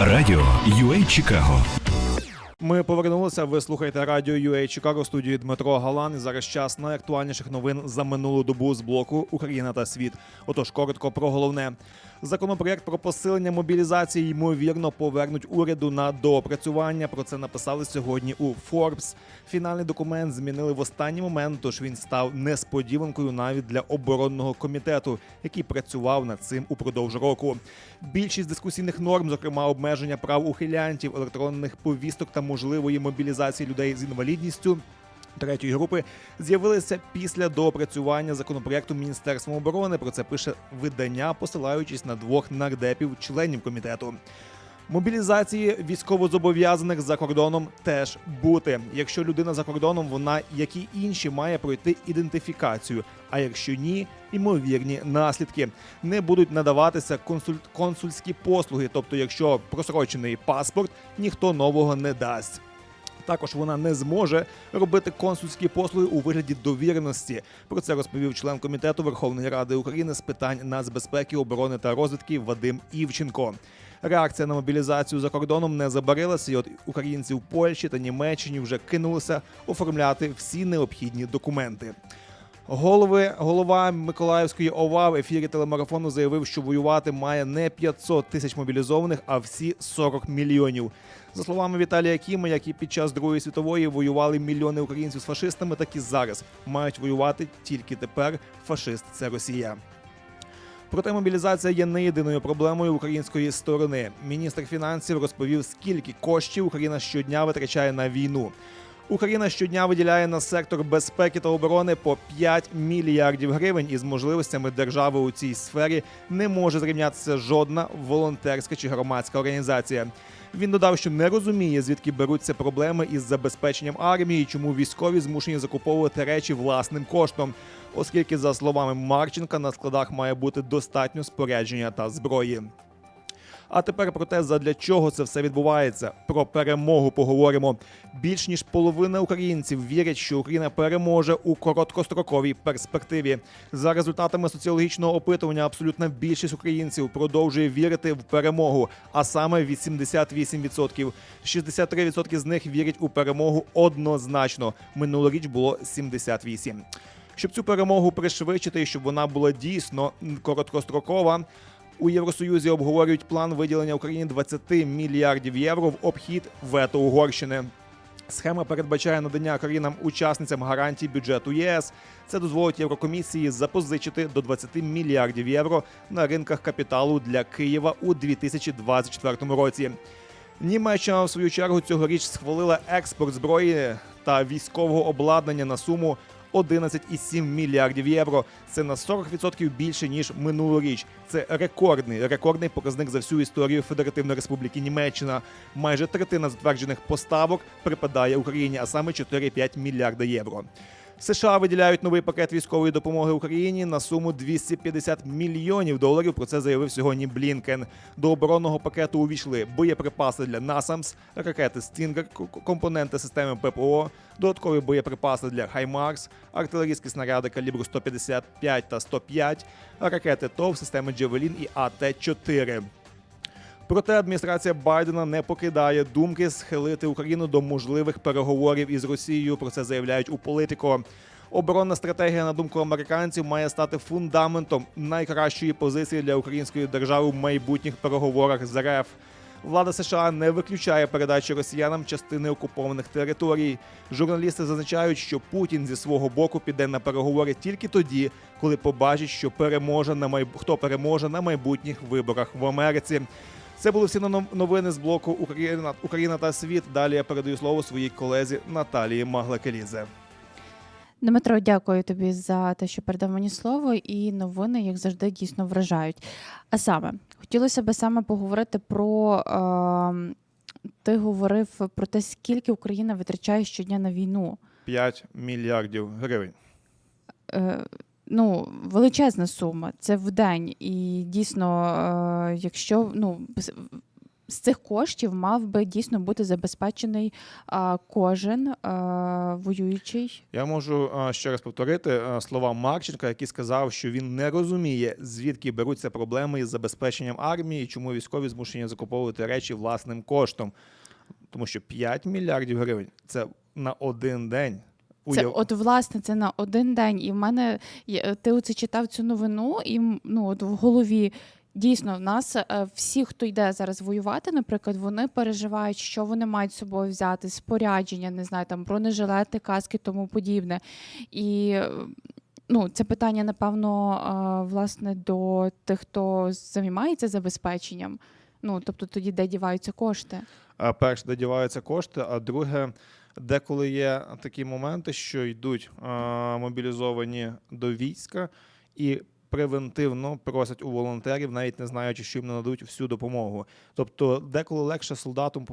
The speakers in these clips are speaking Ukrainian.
Радіо UA Чикаго Ми повернулися. Ви слухаєте радіо UA Чикаго студії Дмитро Галан. І зараз час найактуальніших новин за минулу добу з блоку Україна та світ. Отож, коротко про головне. Законопроект про посилення мобілізації ймовірно повернуть уряду на доопрацювання. Про це написали сьогодні у Forbes. Фінальний документ змінили в останній момент, тож він став несподіванкою навіть для оборонного комітету, який працював над цим упродовж року. Більшість дискусійних норм, зокрема обмеження прав ухилянтів, електронних повісток та можливої мобілізації людей з інвалідністю. Третьої групи з'явилися після доопрацювання законопроекту Міністерством оборони. Про це пише видання, посилаючись на двох нардепів, членів комітету. Мобілізації військовозобов'язаних за кордоном теж бути. Якщо людина за кордоном, вона, як і інші, має пройти ідентифікацію. А якщо ні, ймовірні наслідки не будуть надаватися консуль... консульські послуги. Тобто, якщо просрочений паспорт, ніхто нового не дасть. Також вона не зможе робити консульські послуги у вигляді довіреності. Про це розповів член комітету Верховної Ради України з питань нацбезпеки, оборони та розвідки Вадим Івченко. Реакція на мобілізацію за кордоном не забарилася, і от українці в Польщі та Німеччині вже кинулися оформляти всі необхідні документи. Голови голова Миколаївської ОВА в ефірі телемарафону заявив, що воювати має не 500 тисяч мобілізованих, а всі 40 мільйонів. За словами Віталія Кіма, як і під час Другої світової воювали мільйони українців з фашистами, так і зараз мають воювати тільки тепер. Фашист це Росія. Проте мобілізація є не єдиною проблемою української сторони. Міністр фінансів розповів, скільки коштів Україна щодня витрачає на війну. Україна щодня виділяє на сектор безпеки та оборони по 5 мільярдів гривень, і з можливостями держави у цій сфері не може зрівнятися жодна волонтерська чи громадська організація. Він додав, що не розуміє, звідки беруться проблеми із забезпеченням армії, чому військові змушені закуповувати речі власним коштом, оскільки, за словами Марченка, на складах має бути достатньо спорядження та зброї. А тепер про те, задля чого це все відбувається. Про перемогу поговоримо. Більш ніж половина українців вірять, що Україна переможе у короткостроковій перспективі. За результатами соціологічного опитування, абсолютна більшість українців продовжує вірити в перемогу, а саме 88%. 63% з них вірять у перемогу однозначно. Минулоріч було 78%. Щоб цю перемогу пришвидшити щоб вона була дійсно короткострокова. У Євросоюзі обговорюють план виділення Україні 20 мільярдів євро в обхід вето Угорщини. Схема передбачає надання країнам-учасницям гарантій бюджету ЄС. Це дозволить Єврокомісії запозичити до 20 мільярдів євро на ринках капіталу для Києва у 2024 році. Німеччина, в свою чергу, цьогоріч схвалила експорт зброї та військового обладнання на суму 11,7 мільярдів євро. Це на 40% більше ніж минулоріч. Це рекордний рекордний показник за всю історію Федеративної Республіки Німеччина. Майже третина затверджених поставок припадає Україні, а саме 4,5 мільярда євро. США виділяють новий пакет військової допомоги Україні на суму 250 мільйонів доларів. Про це заявив сьогодні Блінкен. До оборонного пакету увійшли боєприпаси для NASAMS, ракети Стінгер, компоненти системи ППО, додаткові боєприпаси для Хаймарс, артилерійські снаряди калібру 155 та 105, ракети ТОВ, системи Джевелін і АТ-4. Проте адміністрація Байдена не покидає думки схилити Україну до можливих переговорів із Росією. Про це заявляють у політико. Оборонна стратегія, на думку американців, має стати фундаментом найкращої позиції для української держави в майбутніх переговорах з РФ. Влада США не виключає передачі росіянам частини окупованих територій. Журналісти зазначають, що Путін зі свого боку піде на переговори тільки тоді, коли побачить, що переможе на майб... хто переможе на майбутніх виборах в Америці. Це були всі новини з блоку Україна, Україна та світ. Далі я передаю слово своїй колезі Наталії Маглакелідзе. Дмитро, дякую тобі за те, що передав мені слово, і новини, як завжди, дійсно вражають. А саме, хотілося б саме поговорити про. Е, ти говорив про те, скільки Україна витрачає щодня на війну. 5 мільярдів гривень. Е, ну, величезна сума. Це в день. І дійсно, е, якщо ну, з цих коштів мав би дійсно бути забезпечений а, кожен а, воюючий. Я можу ще раз повторити слова Марченка, який сказав, що він не розуміє, звідки беруться проблеми із забезпеченням армії, і чому військові змушені закуповувати речі власним коштом. Тому що 5 мільярдів гривень це на один день. Це Уяв- от власне це на один день. І в мене ти оце читав цю новину, і ну от в голові. Дійсно, в нас е, всі, хто йде зараз воювати, наприклад, вони переживають, що вони мають з собою взяти, спорядження, не знаю, там бронежилети, каски, тому подібне. І е, ну, це питання, напевно, е, власне, до тих, хто займається забезпеченням. Ну, тобто тоді де діваються кошти. Перше, де діваються кошти, а друге, деколи є такі моменти, що йдуть а, мобілізовані до війська і превентивно просять у волонтерів, навіть не знаючи, що їм нададуть всю допомогу. Тобто, деколи легше солдату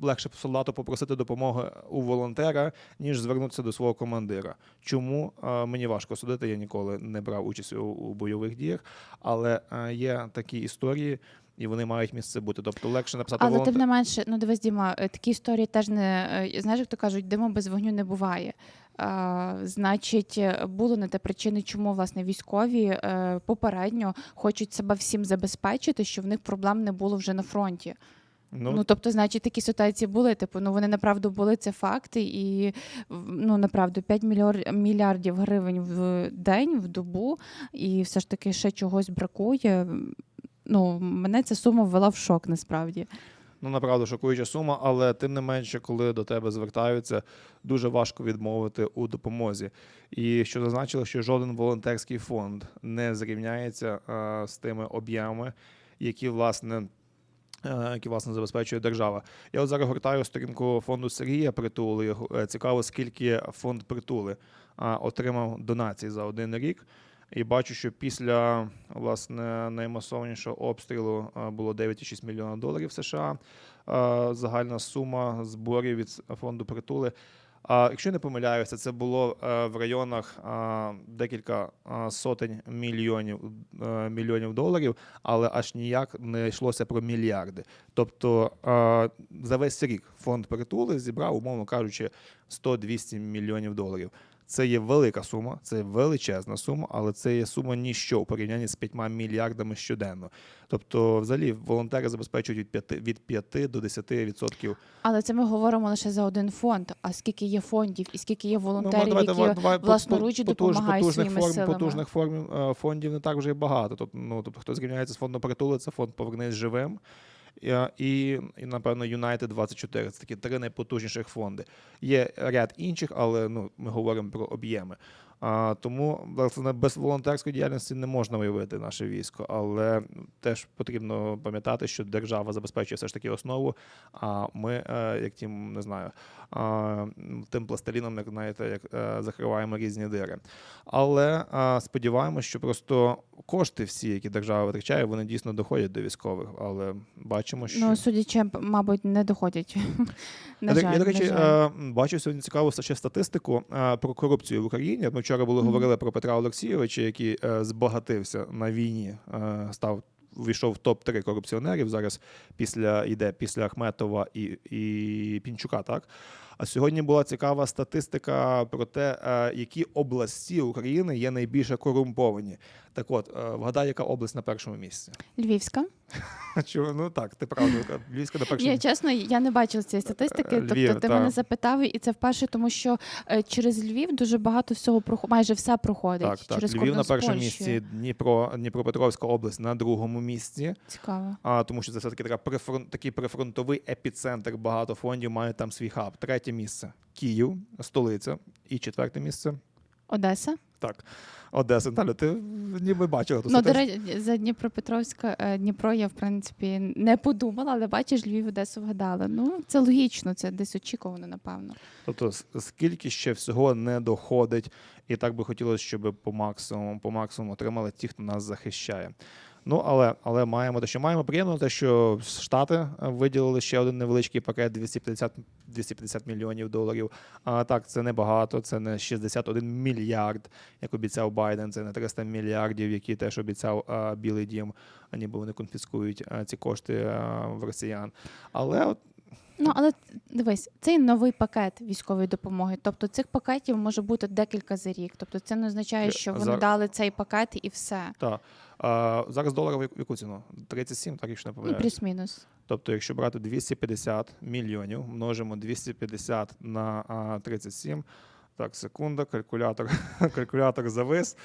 легше солдату попросити допомоги у волонтера, ніж звернутися до свого командира. Чому А, мені важко судити? Я ніколи не брав участь у, бойових діях, але а, є такі історії. І вони мають місце бути. Тобто легше написати Але волонтер... тим не менше, ну дивись, Діма, е, такі історії теж не е, знаєш, як то кажуть, диму без вогню не буває. А, значить, е, було на те причини, чому власне військові попередньо хочуть себе всім забезпечити, що в них проблем не було вже на фронті. Ну, тобто, значить, такі ситуації були. Типу, ну вони направду були це факти, і ну направду 5 мільяр- мільярдів гривень в день, в добу, і все ж таки ще чогось бракує. Ну, мене ця сума ввела в шок насправді. Ну, направду шокуюча сума, але тим не менше, коли до тебе звертаються, дуже важко відмовити у допомозі. І що зазначило, що жоден волонтерський фонд не зрівняється е, з тими об'ємами, які власне. е, Які власне забезпечує держава. Я от зараз гортаю сторінку фонду Сергія Притули. Е, Цікаво, скільки фонд притули а, отримав донацій за один рік. І бачу, що після власне наймасовнішого обстрілу а, було 9,6 мільйона доларів США. Загальна сума зборів від фонду притули. А якщо не помиляюся, це було е, в районах декілька сотень мільйонів е, мільйонів доларів, але аж ніяк не йшлося про мільярди. Тобто за весь рік фонд притули зібрав, умовно кажучи, 100-200 мільйонів доларів. Це є велика сума, це величезна сума, але це є сума ніщо у порівнянні з 5 мільярдами щоденно. Тобто, взагалі, волонтери забезпечують від 5, від 5 до 10%. Але це ми говоримо лише за один фонд. А скільки є фондів і скільки є Ну, давайте, які давай- власноруч по- потуж- допомагають потужних своїми форм, силами. Потужних форм е, фондів не так вже і багато. Тобто, ну, тобто, хто зрівняється з фондом притули, це фонд «Повернись живим. І, і, напевно, United 24 це такі три найпотужніших фонди. Є ряд інших, але ну, ми говоримо про об'єми. А, тому власне без волонтерської діяльності не можна уявити наше військо, але теж потрібно пам'ятати, що держава забезпечує все ж таки основу. А ми, е, як тим не знаю, тим пластиліном, як знаєте, як е, закриваємо різні дири. Але а, сподіваємося, що просто кошти всі, які держава витрачає, вони дійсно доходять до військових. Але бачимо, що Ну, судячи, мабуть, не доходять. на до- жаль, я, до речі, е, сьогодні цікаву ще статистику е, про корупцію в Україні. Ми вчора були говорили про Петра Олексійовича, який е, збагатився на війні, став. Війшов в топ 3 корупціонерів зараз після йде після Ахметова і, і Пінчука. Так а сьогодні була цікава статистика про те, е, які області України є найбільше корумповані. Так, от е, вгадай, яка область на першому місці? Львівська. Чого? Ну так, ти правда, Львівська на першому Я чесно, я не бачила цієї статистики. Е, Тобто, ти та. мене запитав, і це вперше, тому що е, через Львів дуже багато всього майже все проходить. Так, так. через Львів на першому місці, Дніпро, Дніпропетровська область на другому місці. Цікаво. А тому що це все таки така прифронт, такий прифронтовий епіцентр. Багато фондів має там свій хаб. Третє місце Київ, столиця. І четверте місце. Одеса. Так, Одеса. Далі ти ніби бачила. то ну, до речі, за Дніпропетровська е, Дніпро я в принципі не подумала, але бачиш, Львів Одесу вгадала. Ну це логічно, це десь очікувано, напевно. Тобто, скільки ще всього не доходить, і так би хотілося, щоб по максимуму, по максимуму отримали ті, хто нас захищає. Ну, але, але маємо те, що маємо. Приємно те, що Штати е, виділили ще один невеличкий пакет 250, 250 мільйонів доларів. А так, це не багато, це не 61 мільярд, як обіцяв Байден, це не 300 мільярдів, які теж обіцяв а, Білий Дім, ніби вони конфіскують а, ці кошти а, в росіян. Але от Ну, але дивись, цей новий пакет військової допомоги. Тобто цих пакетів може бути декілька за рік. Тобто це не означає, Е, що вони зар- дали цей пакет і все. та, а, зараз долар в яку- ціну? 37, так якщо не Ну, помиляюсь. плюс-мінус. Тобто, якщо брати 250 мільйонів, множимо 250 на 37. Так, секунда, калькулятор, калькулятор завис.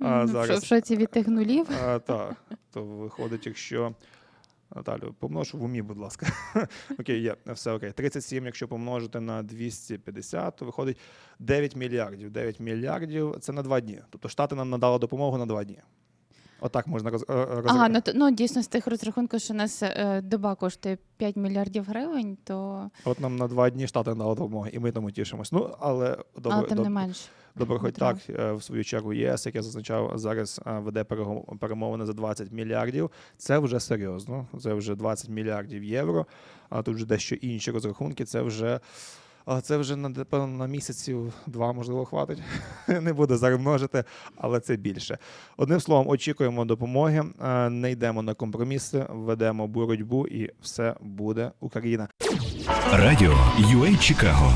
А. В зараз В шоці від нулів. А, так, то виходить, якщо. Наталю, помнож в умі, будь ласка. окей, є, все окей. 37, якщо помножити на 250, то виходить 9 мільярдів. 9 мільярдів це на два дні. Тобто Штати нам надали допомогу на два дні. Отак можна роз, роз, Ага, ну, то- ну дійсно з тих розрахунків, що у нас е, доба коштує 5 мільярдів гривень, то От нам на два дні Штати надали допомогу, і ми тому тішимось. Ну, але добре, але тим не доб- менш. Добре, хоч так, е, в свою чергу ЄС, як я зазначав, зараз е, веде перего- перемовини за 20 мільярдів. Це вже серйозно. Це вже 20 мільярдів євро. А тут вже дещо інші розрахунки. Це вже. А Це вже на на місяців два, можливо, хватить. Не буду зараз множити, але це більше. Одним словом, очікуємо допомоги, е, не йдемо на компроміси, ведемо боротьбу, і все буде Україна. Радіо UA Чикаго